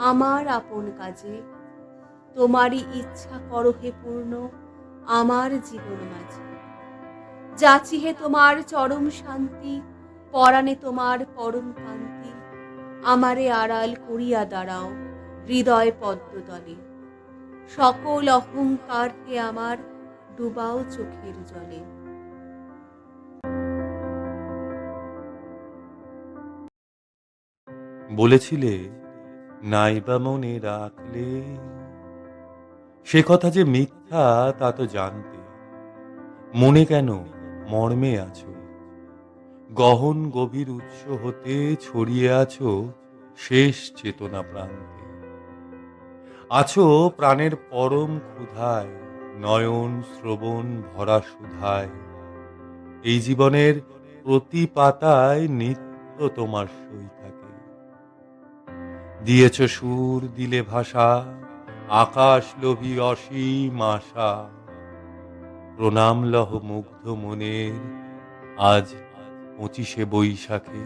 আমার আপন কাজে। তোমারই ইচ্ছা করো হে পূর্ণ আমার জীবন মাঝে। যাচি হে তোমার চরম শান্তি, পরাণে তোমার পরম কান্তি আমারে আড়াল করিয়া দাঁড়াও হৃদয় পদ্মতলে। সকল অহংকার হে আমার, ডুবাও চোখের জলে। বলেছিলে নাইবা মনে রাখলে। সে কথা যে মিথ্যা, তা তো জানতে। মনে কেন মর্মে আছো? গহন গভীর উৎস হতে ছড়িয়ে আছো শেষ চেতনা প্রান্তে। আছো প্রাণের পরম ক্ষুধায়, নয়ন শ্রবণ ভরা সুধায়। এই জীবনের প্রতি পাতায় নিত্য তোমার সই থাকে। দিয়েছ সুর দিলে ভাষা, আকাশ লোভী অসীম আশা। প্রণাম লহ মুগ্ধ মনের, আজ পঁচিশে বৈশাখে